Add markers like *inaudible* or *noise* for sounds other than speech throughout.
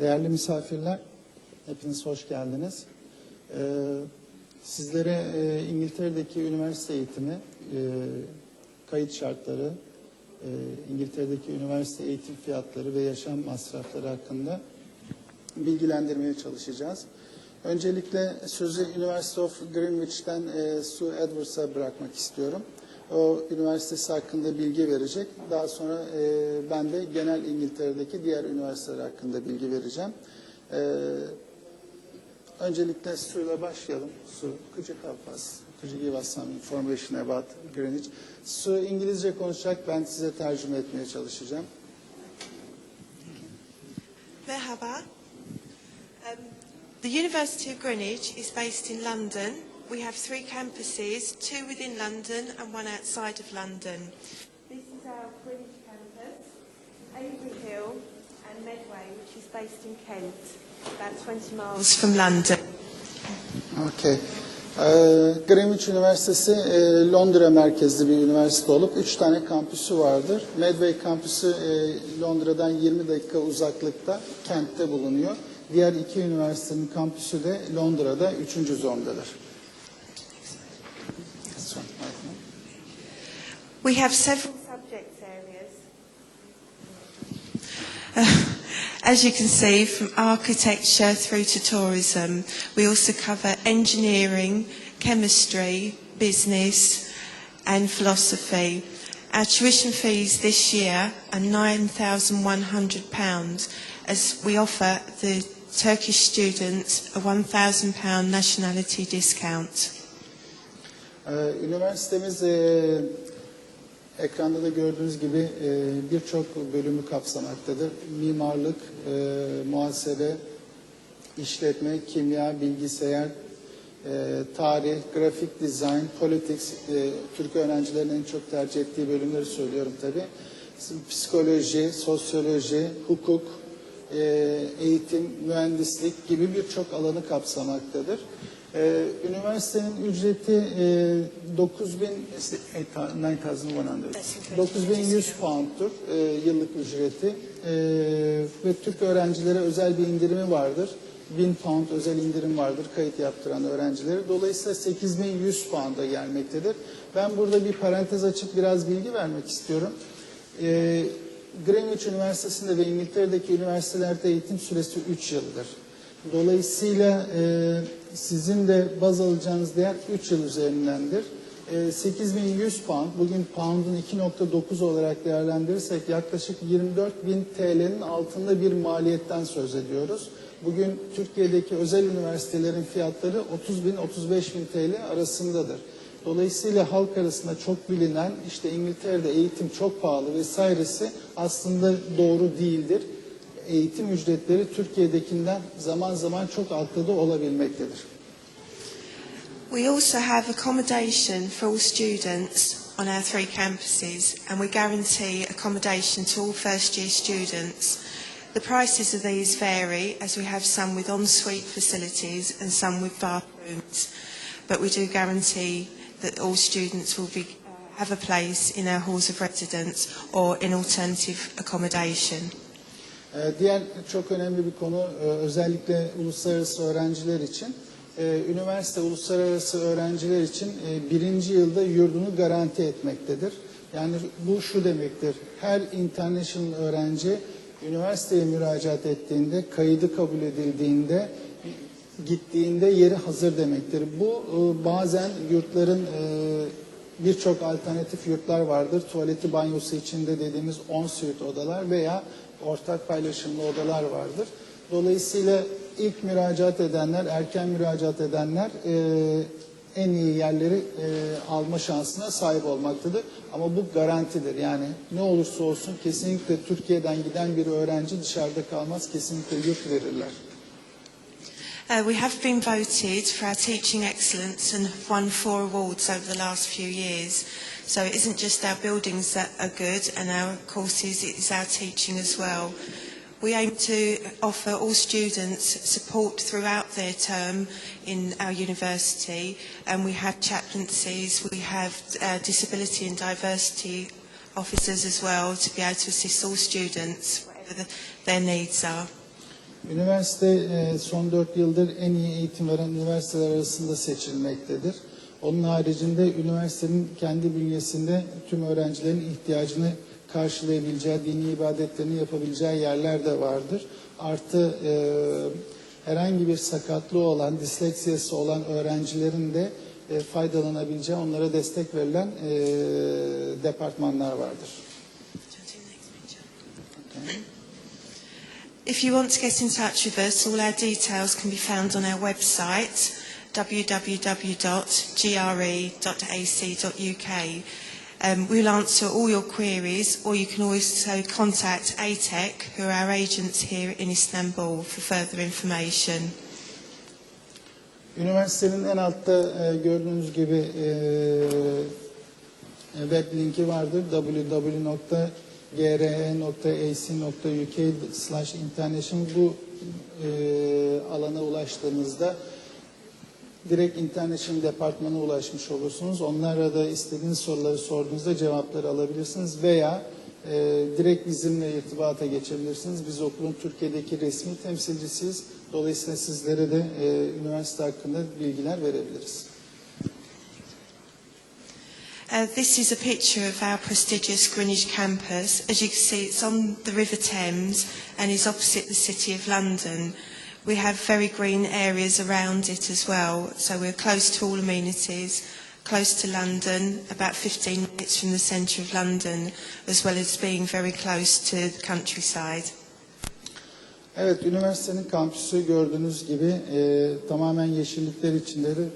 Değerli misafirler, hepiniz hoş geldiniz. Ee, sizlere e, İngiltere'deki üniversite eğitimi, e, kayıt şartları, e, İngiltere'deki üniversite eğitim fiyatları ve yaşam masrafları hakkında bilgilendirmeye çalışacağız. Öncelikle sözü University of Greenwich'ten Sue Edwards'a bırakmak istiyorum. O üniversitesi hakkında bilgi verecek. Daha sonra e, ben de genel İngiltere'deki diğer üniversiteler hakkında bilgi vereceğim. E, öncelikle Sue'yle başlayalım. Sue, could you help us? Could you give information about Greenwich? Sue İngilizce konuşacak, ben size tercüme etmeye çalışacağım. Merhaba. Um, the University of Greenwich is based in London. We have three campuses, two within London and one outside of London. This is our Greenwich campus, Avery Hill and Medway, which is based in Kent, about 20 miles from London. Okay. Ee, Greenwich Üniversitesi e, Londra merkezli bir üniversite olup üç tane kampüsü vardır. Medway kampüsü e, Londra'dan 20 dakika uzaklıkta kentte bulunuyor. Diğer iki üniversitenin kampüsü de Londra'da üçüncü zondadır. We have several subject areas. Uh, As you can see, from architecture through to tourism, we also cover engineering, chemistry, business, and philosophy. Our tuition fees this year are £9,100 as we offer the Turkish students a £1,000 nationality discount. Üniversitemiz ekranda da gördüğünüz gibi e, birçok bölümü kapsamaktadır. Mimarlık, e, muhasebe, işletme, kimya, bilgisayar, e, tarih, grafik dizayn, politics, Türk öğrencilerin en çok tercih ettiği bölümleri söylüyorum tabii. Psikoloji, sosyoloji, hukuk, eğitim, mühendislik gibi birçok alanı kapsamaktadır. Ee, üniversitenin ücreti e, 9000 9100 9100 pound'tur e, yıllık ücreti E, ve Türk öğrencilere özel bir indirimi vardır. 1000 pound özel indirim vardır kayıt yaptıran öğrencilere. Dolayısıyla 8100 pound'a gelmektedir. Ben burada bir parantez açıp biraz bilgi vermek istiyorum. E, Greenwich Üniversitesi'nde ve İngiltere'deki üniversitelerde eğitim süresi 3 yıldır. Dolayısıyla e, sizin de baz alacağınız değer 3 yıl üzerindendir. E, 8100 pound, bugün pound'un 2.9 olarak değerlendirirsek yaklaşık 24 bin TL'nin altında bir maliyetten söz ediyoruz. Bugün Türkiye'deki özel üniversitelerin fiyatları 30 bin 35 bin TL arasındadır. Dolayısıyla halk arasında çok bilinen işte İngiltere'de eğitim çok pahalı vesairesi aslında doğru değildir eğitim ücretleri Türkiye'dekinden zaman zaman çok olabilmektedir. We also have accommodation for all students on our three campuses and we guarantee accommodation to all first year students. The prices of these vary as we have some with ensuite facilities and some with bathrooms but we do guarantee that all students will be, uh, have a place in our halls of residence or in alternative accommodation. Ee, Diğer çok önemli bir konu e, özellikle uluslararası öğrenciler için. e, Üniversite uluslararası öğrenciler için e, birinci yılda yurdunu garanti etmektedir. Yani bu şu demektir. Her international öğrenci üniversiteye müracaat ettiğinde, kaydı kabul edildiğinde, gittiğinde yeri hazır demektir. Bu e, bazen yurtların birçok alternatif yurtlar vardır. Tuvaleti banyosu içinde dediğimiz on suite odalar veya ortak paylaşımlı odalar vardır. Dolayısıyla ilk müracaat edenler, erken müracaat edenler e, en iyi yerleri e, alma şansına sahip olmaktadır. Ama bu garantidir. Yani ne olursa olsun kesinlikle Türkiye'den giden bir öğrenci dışarıda kalmaz. Kesinlikle yurt verirler. Uh, we have been voted for our teaching excellence and have won four awards over the last few years. So it isn't just our buildings that are good and our courses, it is our teaching as well. We aim to offer all students support throughout their term in our university and we have chaplaincies, we have uh, disability and diversity officers as well to be able to assist all students, whatever the, their needs are. Üniversite son 4 yıldır en iyi eğitim veren üniversiteler arasında seçilmektedir. Onun haricinde üniversitenin kendi bünyesinde tüm öğrencilerin ihtiyacını karşılayabileceği, dini ibadetlerini yapabileceği yerler de vardır. Artı e, herhangi bir sakatlığı olan, disleksiyası olan öğrencilerin de e, faydalanabileceği, onlara destek verilen e, departmanlar vardır. If you want to get in touch with us, all our details can be found on our website www.gre.ac.uk. Um, we'll answer all your queries, or you can also contact ATEC, who are our agents here in Istanbul, for further information. Üniversitenin en altta e, gördüğünüz gibi e, web linki vardır. www.gre.ac.uk slash international bu e, alana ulaştığınızda direkt International Departman'a ulaşmış olursunuz. Onlara da istediğiniz soruları sorduğunuzda cevapları alabilirsiniz veya e, direkt bizimle irtibata geçebilirsiniz. Biz okulun Türkiye'deki resmi temsilcisiyiz. Dolayısıyla sizlere de e, üniversite hakkında bilgiler verebiliriz. Uh, this is a picture of our prestigious Greenwich campus. As you can see, it's on the River Thames and is opposite the City of London. We have very green areas around it as well, so we're close to all amenities, close to London, about 15 minutes from the centre of London, as well as being very close to the countryside. Evet, üniversitenin kampüsü gördüğünüz gibi e, tamamen yeşillikler içindedir.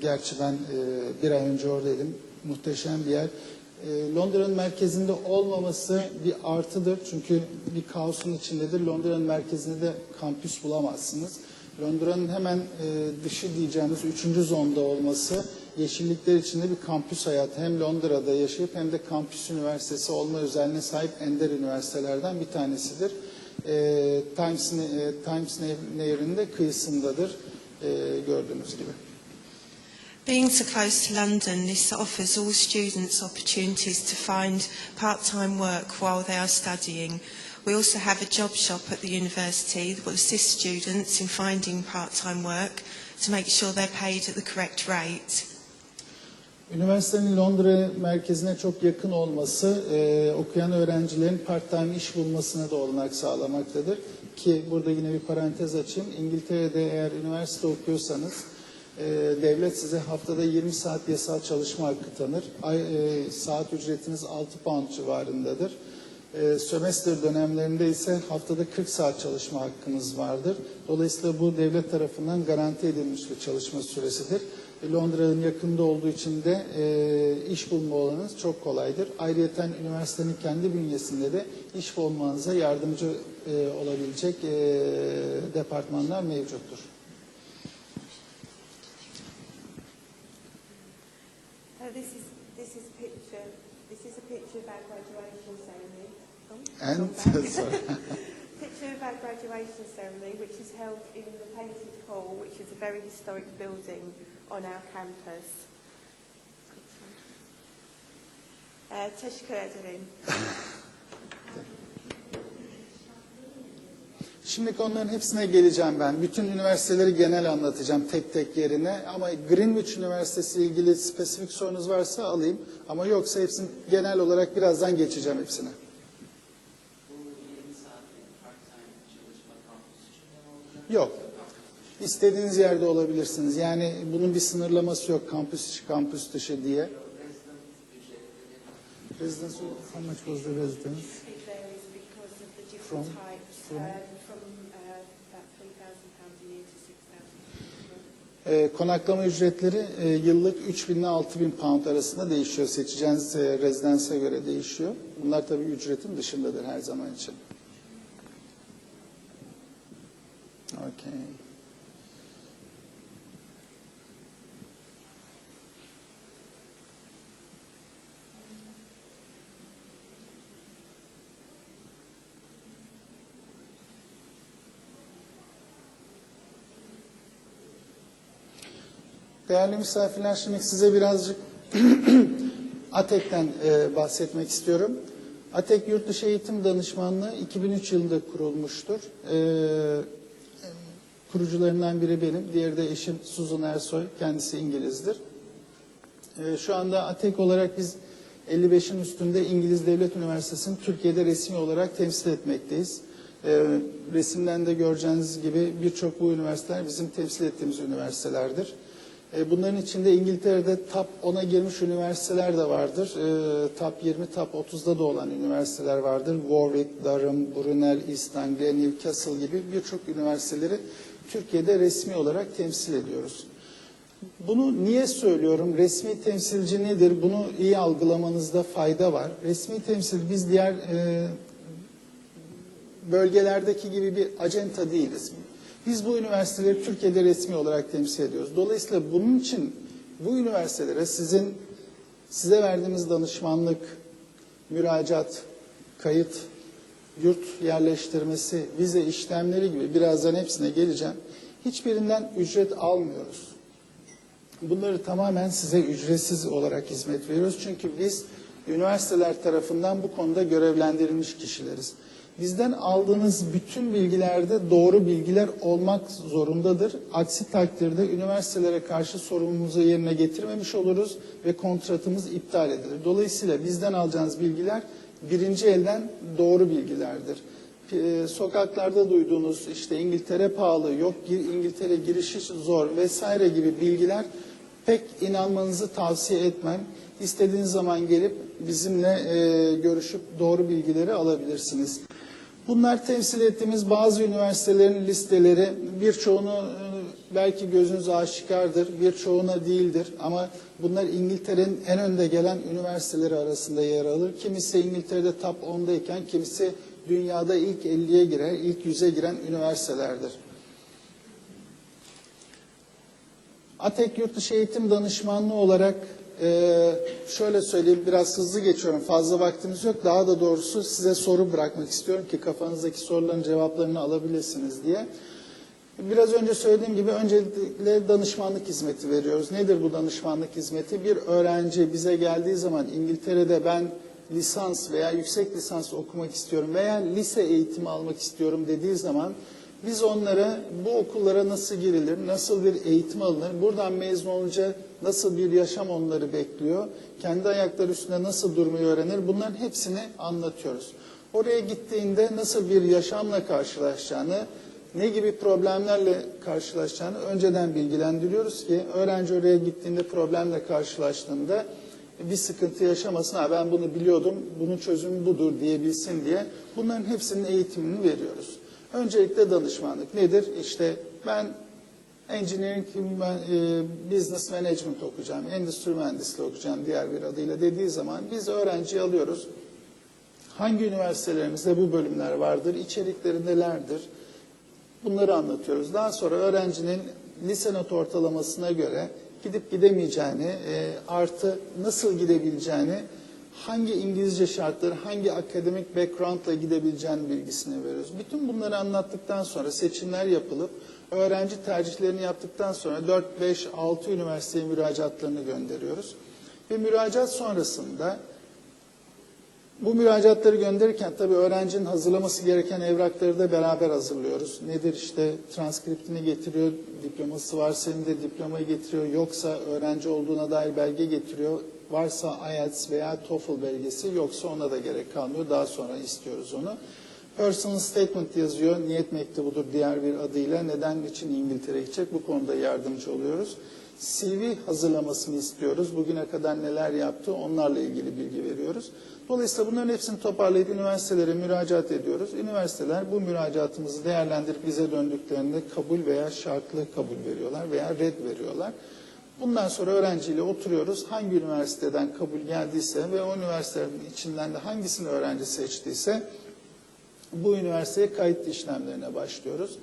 Gerçi ben e, bir ay önce oradaydım. Muhteşem bir yer. E, Londra'nın merkezinde olmaması bir artıdır. Çünkü bir kaosun içindedir. Londra'nın merkezinde de kampüs bulamazsınız. Londra'nın hemen e, dışı diyeceğimiz üçüncü zonda olması yeşillikler içinde bir kampüs hayatı. Hem Londra'da yaşayıp hem de kampüs üniversitesi olma özelliğine sahip ender üniversitelerden bir tanesidir. E, Times, e, Times Nehri'nin de kıyısındadır e, gördüğünüz gibi. Being so close to London, this offers all students opportunities to find part-time work while they are studying. We also have a job shop at the university that will assist students in finding part-time work to make sure they're paid at the correct rate. Üniversitenin Londra merkezine çok yakın olması e, okuyan öğrencilerin part-time iş bulmasına da olanak sağlamaktadır. Ki burada yine bir parantez açayım. İngiltere'de eğer üniversite okuyorsanız e, devlet size haftada 20 saat yasal çalışma hakkı tanır. Ay, e, saat ücretiniz 6 pound civarındadır. E, sömestr dönemlerinde ise haftada 40 saat çalışma hakkınız vardır. Dolayısıyla bu devlet tarafından garanti edilmiş bir çalışma süresidir. E, Londra'nın yakında olduğu için de e, iş bulma olanınız çok kolaydır. Ayrıca üniversitenin kendi bünyesinde de iş bulmanıza yardımcı e, olabilecek e, departmanlar mevcuttur. Uh, this is this is a picture. This is a picture of our graduation ceremony. Oh, And back. *laughs* graduation ceremony, which is held in the Painted Hall, which is a very historic building on our campus. Uh, teşekkür ederim. Şimdi onların hepsine geleceğim ben. Bütün üniversiteleri genel anlatacağım tek tek yerine. Ama Greenwich Üniversitesi ile ilgili spesifik sorunuz varsa alayım. Ama yoksa hepsini genel olarak birazdan geçeceğim hepsine. Bu 20 saatlik part-time çalışma kampüs içinde mi olacak? Yok. İstediğiniz yerde olabilirsiniz. Yani bunun bir sınırlaması yok kampüs içi, kampüs dışı diye. Residence, how much was the residence? It varies because of the different From- types, from- um, from uh, about £3,000 a year to £6,000 konaklama ücretleri e, yıllık 3000 ile 6000 pound arasında değişiyor. Seçeceğiniz e, rezidansa göre değişiyor. Bunlar tabii ücretin dışındadır her zaman için. Okay. Değerli misafirler, şimdi size birazcık *clears throat* ATEK'ten e, bahsetmek istiyorum. ATEK Yurtdışı Eğitim Danışmanlığı 2003 yılında kurulmuştur. E, kurucularından biri benim, diğeri de eşim Suzan Ersoy, kendisi İngilizdir. Ee, Şu anda ATEK olarak biz 55'in üstünde İngiliz Devlet Üniversitesi'ni Türkiye'de resmi olarak temsil etmekteyiz. Ee, Resimden de göreceğiniz gibi birçok bu üniversiteler bizim temsil ettiğimiz üniversitelerdir. Ee, Bunların içinde İngiltere'de top 10'a girmiş üniversiteler de vardır. Ee, Top 20, top 30'da da olan üniversiteler vardır. Warwick, Durham, Brunel, East Anglia, Newcastle gibi birçok üniversiteleri Türkiye'de resmi olarak temsil ediyoruz. Bunu niye söylüyorum? Resmi temsilci nedir? Bunu iyi algılamanızda fayda var. Resmi temsil biz diğer e, bölgelerdeki gibi bir acenta değiliz. Biz bu üniversiteleri Türkiye'de resmi olarak temsil ediyoruz. Dolayısıyla bunun için bu üniversitelere sizin size verdiğimiz danışmanlık, müracaat, kayıt, yurt yerleştirmesi, vize işlemleri gibi birazdan hepsine geleceğim. Hiçbirinden ücret almıyoruz. Bunları tamamen size ücretsiz olarak hizmet veriyoruz. Çünkü biz üniversiteler tarafından bu konuda görevlendirilmiş kişileriz. Bizden aldığınız bütün bilgilerde doğru bilgiler olmak zorundadır. Aksi takdirde üniversitelere karşı sorumluluğumuzu yerine getirmemiş oluruz ve kontratımız iptal edilir. Dolayısıyla bizden alacağınız bilgiler birinci elden doğru bilgilerdir. E, Sokaklarda duyduğunuz işte İngiltere pahalı, yok İngiltere girişi zor vesaire gibi bilgiler pek inanmanızı tavsiye etmem. İstediğiniz zaman gelip bizimle e, görüşüp doğru bilgileri alabilirsiniz. Bunlar temsil ettiğimiz bazı üniversitelerin listeleri. Birçoğunu e, belki gözünüz aşikardır, birçoğuna değildir. Ama bunlar İngiltere'nin en önde gelen üniversiteleri arasında yer alır. Kimisi İngiltere'de top 10'dayken kimisi dünyada ilk 50'ye girer, ilk 100'e giren üniversitelerdir. ATEK Yurtdışı Eğitim Danışmanlığı olarak e, şöyle söyleyeyim biraz hızlı geçiyorum fazla vaktimiz yok daha da doğrusu size soru bırakmak istiyorum ki kafanızdaki soruların cevaplarını alabilirsiniz diye. Biraz önce söylediğim gibi öncelikle danışmanlık hizmeti veriyoruz. Nedir bu danışmanlık hizmeti? Bir öğrenci bize geldiği zaman İngiltere'de ben lisans veya yüksek lisans okumak istiyorum veya lise eğitimi almak istiyorum dediği zaman biz onlara bu okullara nasıl girilir, nasıl bir eğitim alınır, buradan mezun olunca nasıl bir yaşam onları bekliyor, kendi ayakları üstünde nasıl durmayı öğrenir bunların hepsini anlatıyoruz. Oraya gittiğinde nasıl bir yaşamla karşılaşacağını, ne gibi problemlerle karşılaşacağını önceden bilgilendiriyoruz ki öğrenci oraya gittiğinde problemle karşılaştığında bir sıkıntı yaşamasın. Ha ben bunu biliyordum, bunun çözümü budur diyebilsin diye bunların hepsinin eğitimini veriyoruz. Öncelikle danışmanlık nedir? İşte ben engineering, ben, e, business management okuyacağım, endüstri mühendisliği okuyacağım diğer bir adıyla dediği zaman biz öğrenciyi alıyoruz. Hangi üniversitelerimizde bu bölümler vardır, içerikleri nelerdir? Bunları anlatıyoruz. Daha sonra öğrencinin lise not ortalamasına göre gidip gidemeyeceğini, e, artı nasıl gidebileceğini, hangi İngilizce şartları, hangi akademik backgroundla gidebileceğini bilgisini veriyoruz. Bütün bunları anlattıktan sonra seçimler yapılıp öğrenci tercihlerini yaptıktan sonra 4, 5, 6 üniversiteye müracaatlarını gönderiyoruz. Ve müracaat sonrasında bu müracaatları gönderirken tabii öğrencinin hazırlaması gereken evrakları da beraber hazırlıyoruz. Nedir işte transkriptini getiriyor, diploması varsa elinde diplomayı getiriyor, yoksa öğrenci olduğuna dair belge getiriyor. Varsa IELTS veya TOEFL belgesi yoksa ona da gerek kalmıyor. Daha sonra istiyoruz onu. Personal statement yazıyor, niyet mektubudur diğer bir adıyla. Neden için İngiltere'ye gidecek bu konuda yardımcı oluyoruz. CV hazırlamasını istiyoruz. Bugüne kadar neler yaptı onlarla ilgili bilgi veriyoruz. Dolayısıyla bunların hepsini toparlayıp üniversitelere müracaat ediyoruz. Üniversiteler bu müracaatımızı değerlendirip bize döndüklerinde kabul veya şartlı kabul veriyorlar veya red veriyorlar. Bundan sonra öğrenciyle oturuyoruz. Hangi üniversiteden kabul geldiyse ve o üniversitelerin içinden de hangisini öğrenci seçtiyse bu üniversiteye kayıt işlemlerine başlıyoruz.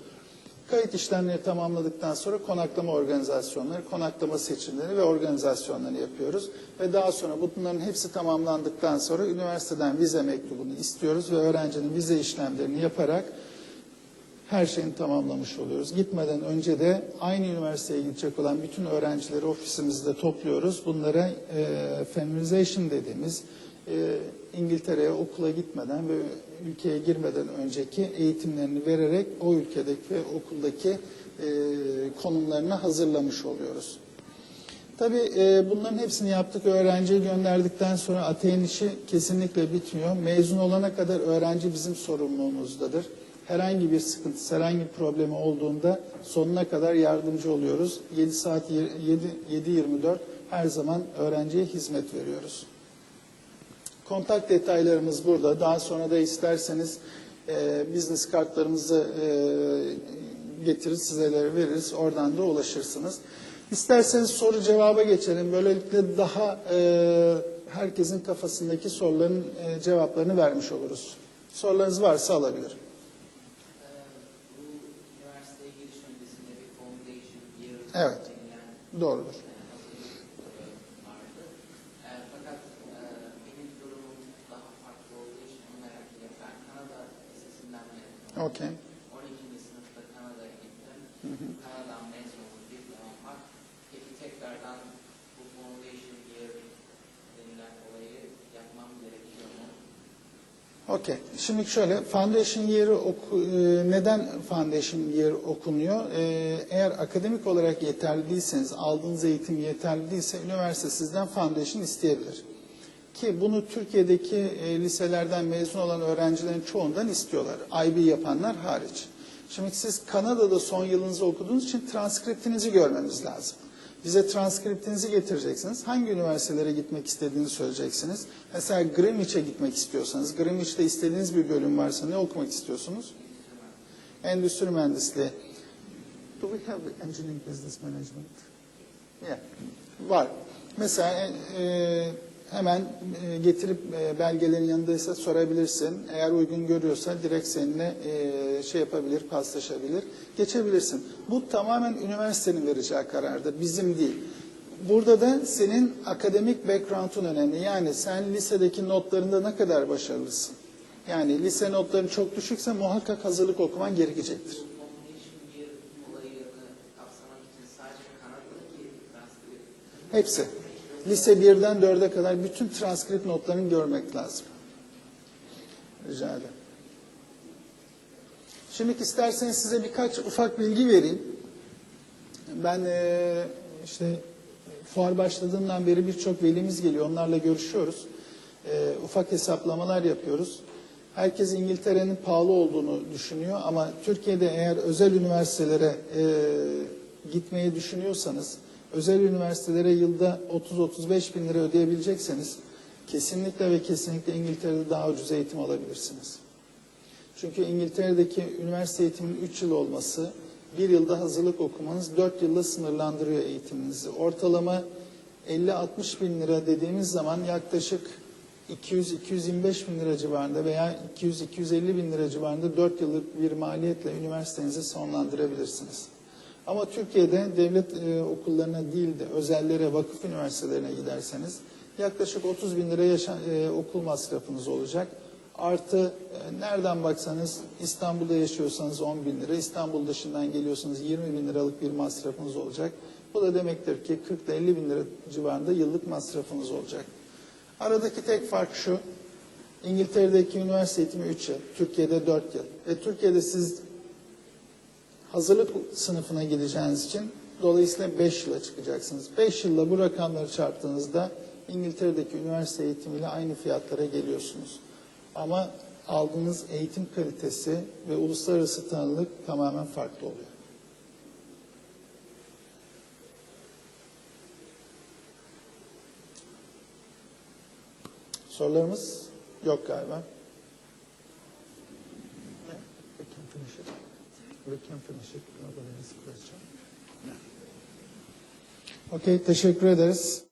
Kayıt işlemleri tamamladıktan sonra konaklama organizasyonları, konaklama seçimleri ve organizasyonlarını yapıyoruz. Ve daha sonra bunların hepsi tamamlandıktan sonra üniversiteden vize mektubunu istiyoruz ve öğrencinin vize işlemlerini yaparak her şeyini tamamlamış oluyoruz. Gitmeden önce de aynı üniversiteye gidecek olan bütün öğrencileri ofisimizde topluyoruz. Bunlara e, familiarization dediğimiz e, İngiltere'ye okula gitmeden ve ülkeye girmeden önceki eğitimlerini vererek o ülkedeki ve okuldaki e, konumlarını hazırlamış oluyoruz. Tabii e, bunların hepsini yaptık. Öğrenciyi gönderdikten sonra ateğin işi kesinlikle bitmiyor. Mezun olana kadar öğrenci bizim sorumluluğumuzdadır. Herhangi bir sıkıntısı, herhangi bir problemi olduğunda sonuna kadar yardımcı oluyoruz. 7 saat 7-24 her zaman öğrenciye hizmet veriyoruz. Kontak detaylarımız burada. Daha sonra da isterseniz e, business kartlarımızı e, getirir size veririz. Oradan da ulaşırsınız. İsterseniz soru cevaba geçelim. Böylelikle daha e, herkesin kafasındaki soruların e, cevaplarını vermiş oluruz. Sorularınız varsa alabilirim. Ee, bu üniversiteye giriş öncesinde bir foundation year Evet. denilen Doğrudur. e, hazırlık e, vardı. E, fakat e, benim durumum daha farklı olduğu için onu merak ediyorum. Ben Kanada Lisesi'nden mezun oldum. Okey. 12. sınıfta Kanada'ya gittim. Kanada'dan mezun oldum. Diplomam var. Peki tekrardan bu foundation year denilen olayı yapmam gerekiyor mu? Okey. Şimdi şöyle, foundation year'ı oku, e, neden foundation year okunuyor? E, eğer akademik olarak yeterli değilseniz, aldığınız eğitim yeterli değilse üniversite sizden foundation isteyebilir. Ki bunu Türkiye'deki e, liselerden mezun olan öğrencilerin çoğundan istiyorlar. IB yapanlar hariç. Şimdi siz Kanada'da son yılınızı okuduğunuz için transkriptinizi görmemiz lazım. Bize transkriptinizi getireceksiniz. Hangi üniversitelere gitmek istediğini söyleyeceksiniz. Mesela Greenwich'e gitmek istiyorsanız, Greenwich'te istediğiniz bir bölüm varsa ne okumak istiyorsunuz? Endüstri mühendisliği. Do we have engineering business management? Yeah. Var. Mesela e, hemen e, getirip e, belgelerin yanındaysa sorabilirsin. Eğer uygun görüyorsa direkt seninle e, şey yapabilir, paslaşabilir. Geçebilirsin. Bu tamamen üniversitenin vereceği karardır. Bizim değil. Burada da senin akademik background'un önemli. Yani sen lisedeki notlarında ne kadar başarılısın? Yani lise notların çok düşükse muhakkak hazırlık okuman gerekecektir. Hepsi. Lise 1'den 4'e kadar bütün transkript notlarını görmek lazım. Rica ederim. Şimdi isterseniz size birkaç ufak bilgi vereyim. Ben eee, işte fuar başladığından beri birçok velimiz geliyor. Onlarla görüşüyoruz. Eee, ufak hesaplamalar yapıyoruz. Herkes İngiltere'nin pahalı olduğunu düşünüyor ama Türkiye'de eğer özel üniversitelere eee, gitmeyi düşünüyorsanız, özel üniversitelere yılda 30-35 bin lira ödeyebilecekseniz kesinlikle ve kesinlikle İngiltere'de daha ucuz eğitim alabilirsiniz. Çünkü İngiltere'deki üniversite eğitiminin 3 yıl olması, bir yılda hazırlık okumanız 4 yılla sınırlandırıyor eğitiminizi. Ortalama 50-60 bin lira dediğimiz zaman yaklaşık 200-225 bin lira civarında veya 200-250 bin lira civarında 4 yıllık bir maliyetle üniversitenizi sonlandırabilirsiniz. Ama Türkiye'de devlet e, okullarına değil de özellere, vakıf üniversitelerine giderseniz yaklaşık 30 bin lira yaşa, e, okul masrafınız olacak. Artı e, nereden baksanız İstanbul'da yaşıyorsanız 10 bin lira, İstanbul dışından geliyorsanız 20 bin liralık bir masrafınız olacak. Bu da demektir ki 40 ile 50 bin lira civarında yıllık masrafınız olacak. Aradaki tek fark şu, İngiltere'deki üniversite eğitimi 3 yıl, Türkiye'de 4 yıl. Ve Türkiye'de siz hazırlık sınıfına gideceğiniz için dolayısıyla 5 yıla çıkacaksınız. 5 yılla bu rakamları çarptığınızda İngiltere'deki üniversite eğitimiyle aynı fiyatlara geliyorsunuz. Ama aldığınız eğitim kalitesi ve uluslararası tanınırlık tamamen farklı oluyor. Sorularımız yok galiba. We can finish it. We can finish it. Nobody has a question. Okay, teşekkür ederiz.